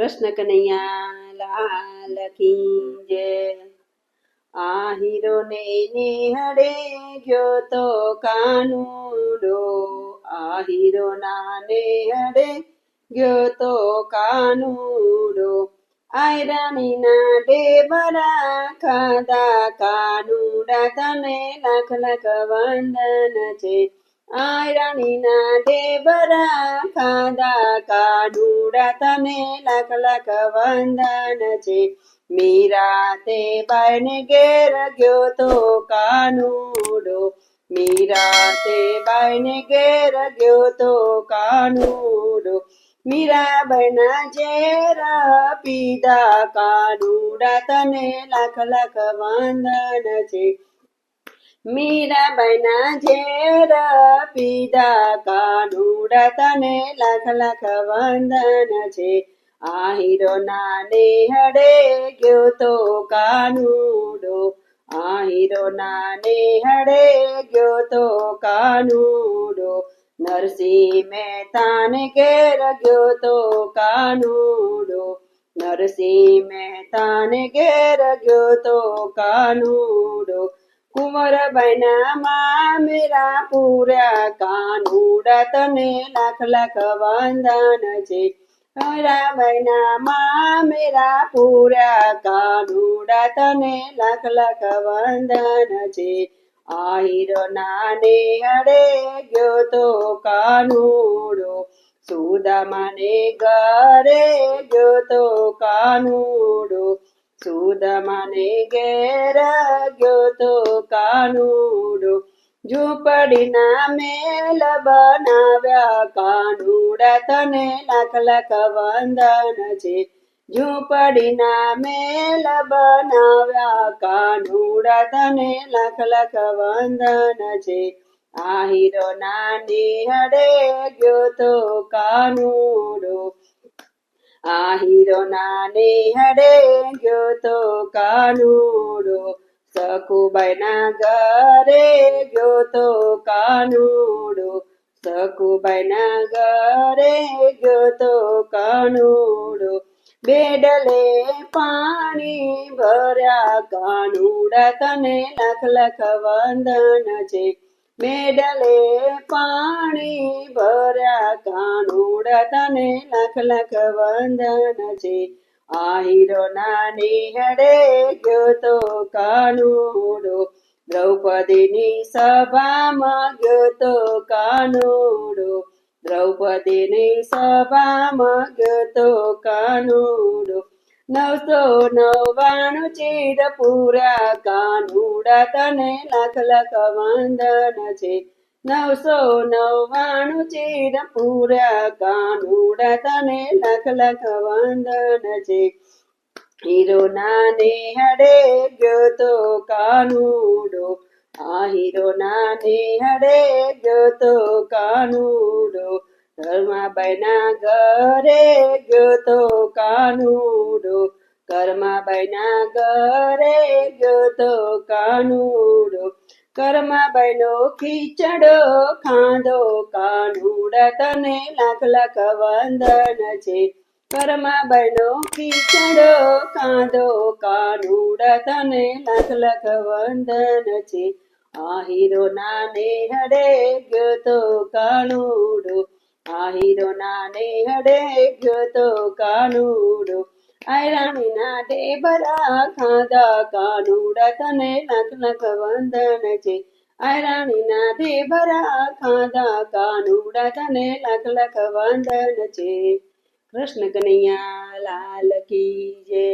કૃષ્ણ કનૈયા કી જય આ ને નિહળે ગયો તો કાનુડો આ હીરો ના નેહળે ગયો તો કાનુડો, આય રાણી ના ડેબરા ખાધા કાનુડા, તને લાખ લાખ વંદન છે. આય રાણી ના ડેબરા ખાધા કાનુડા તને લાખ લાખ વંદન છે. મીરા તે બાયને ઘેર ગયો તો કાનુડો. મીરા તે બાયને ઘેર ગયો તો કાનુડો. મીરા બના ઝેર પીધા કાનુડા તને લાખ લાખ વંદન છે. મીરા બના ઝેર પીધા કાનુડા તને લાખ લાખ વંદન છે. આ હીરો નાને હડે ગયો તો કાનુડો. આ હીરો નાને હડે ગયો તો કાનુડો. નરસિંહ મહેતાને ઘેર ગયો તો કાનુડો. નરસિંહ મહેતાને ઘેર ગયો તો કાનુડો. કુંવર બના મામેરા પૂરા કાનુડા તને લાખ લાખ વંદન છે. મારા બના મામેરા પૂરા કાનુડા તને લાખ લાખ વંદન છે. આ હીરો નાને અડે ગયો તો કાનુડો, સુદામાને ઘરે ગયો તો કાનુડો ઘેર ગયો તો કાનુડો ઝૂંપડીના મેલ બનાવ્યા કાનુડા, તને લાખ લાખ વંદન છે. ઝૂંપડીના મેલ બનાવ્યા કાનુડા, તને લાખ લાખ વંદન છે. આ હીરો ગયો તો કાનુડો આ હીરો નાને હડે ગયો તો કાનુડો. સકુબાઈના ઘરે ગયો તો કાનુડો. સકુબાઈના ઘરે ગયો તો કાનુડો. બેડલે પાણી ભર્યા કાનુડા તને લખ લખ વંદન છે. મેડલે પાણી ભર્યા કાનુડા તને લખ લાખ વંદન છે. આહીરો હીરો નાની હડે ગયો તો કાનુડો. દ્રૌપદીની સભામાં ગયો તો કાનુડો. દ્રૌપદીની સભામાં ગયો તો કાનુડો. નવસો નવ્વાણું ચીર પૂરા કાનુડા તને લાખ લાખ વંદન છે. નવસો નવ્વાણું ચીર પૂરા કાનુડા તને લાખ લાખ વંદન છે. હીરો નાને હડે ગયો તો કાનુડો. આ હીરો નાને હડે ગયો તો કાનુડો. ધર્માબાઈના ઘરે ગયો તો કાનુડો. કર્માબાઈના ઘરે ગયો તો કાનુડો. કર્માબાઈનો ખીચડો ખાંધો કાનુડા તને લાખ લાખ વંદન છે. કર્માબાઈનો ખીચડો ખાંધો કાનુડા તને લાખ લાખ વંદન છે. આ હીરો નાને હડે ગયો તો કાનુડો. આ હીરો નાને હડે ગયો તો કાનુડો આયરાણીના રાણીના ડેબરા ખાધા કાનુડા તને લાખ લાખ વંદન છે આયરાણીના રાણીના ડેબરા ખાધા કાનુડા તને લાખ લાખ વંદન છે કૃષ્ણ કનૈયા લાલ કી જય